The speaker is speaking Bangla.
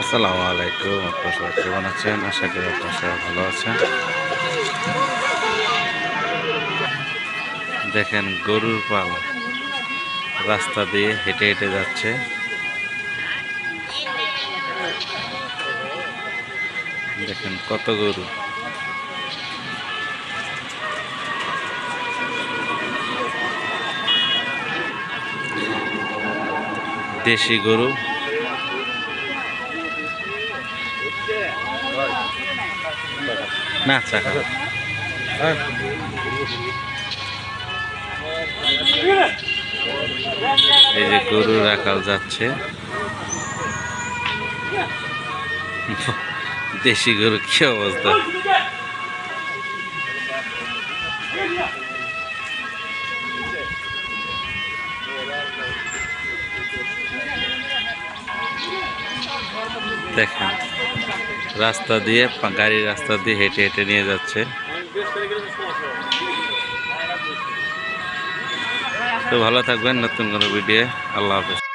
আসসালামু আলাইকুম, আপনার সবাই কেমন আছেন? আশা করি আপনার সবাই ভালো আছেন। দেখেন গরুর পাল রাস্তা দিয়ে হেঁটে হেঁটে যাচ্ছে। দেখেন কত গরু। দেশি গরু। না চাকা এই যে গরু রাখাল যাচ্ছে। দেশি গরু কি অবস্থা? দেখেন। রাস্তা দিয়ে, গাড়ির গাড়ি রাস্তা দিয়ে হেঁটে হেঁটে নিয়ে যাচ্ছে। তো ভালো থাকবেন নতুন কোনো ভিডিও আল্লাহ হাফেজ।